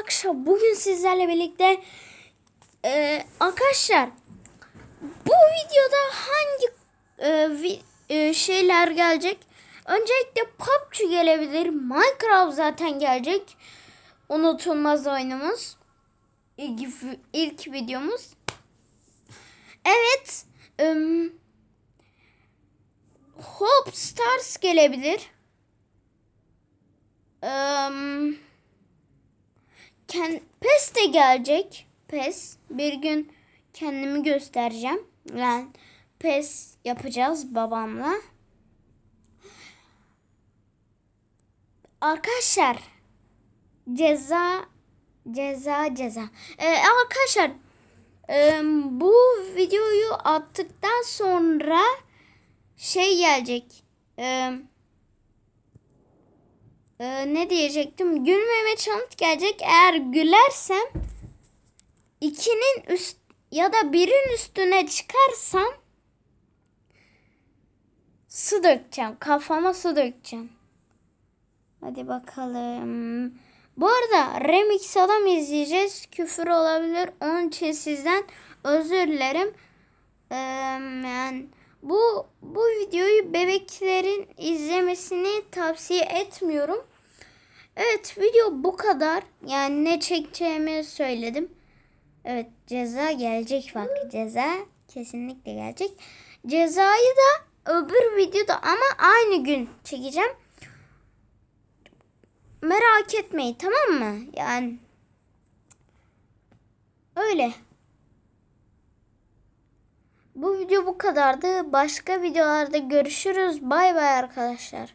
arkadaşlar bugün sizlerle birlikte e, arkadaşlar bu videoda hangi e, vi- e, şeyler gelecek? Öncelikle PUBG gelebilir. Minecraft zaten gelecek. Unutulmaz oyunumuz. İlk, ilk videomuz. Evet. ım, Hope Stars gelebilir. Im, Ken PES de gelecek. PES. Bir gün kendimi göstereceğim. Yani PES yapacağız babamla. Arkadaşlar ceza ceza ceza. Ee, arkadaşlar e, bu videoyu attıktan sonra şey gelecek. Eee ee, ne diyecektim? Gülmeme challenge gelecek. Eğer gülersem ikinin üst ya da birin üstüne çıkarsam su dökeceğim. Kafama su dökeceğim. Hadi bakalım. Bu arada remix adam izleyeceğiz. Küfür olabilir. Onun için sizden özür dilerim. Ee, yani bu bu videoyu bebeklerin izlemesini tavsiye etmiyorum. Evet video bu kadar. Yani ne çekeceğimi söyledim. Evet ceza gelecek bak. Ceza kesinlikle gelecek. Cezayı da öbür videoda ama aynı gün çekeceğim. Merak etmeyin tamam mı? Yani öyle. Bu video bu kadardı. Başka videolarda görüşürüz. Bay bay arkadaşlar.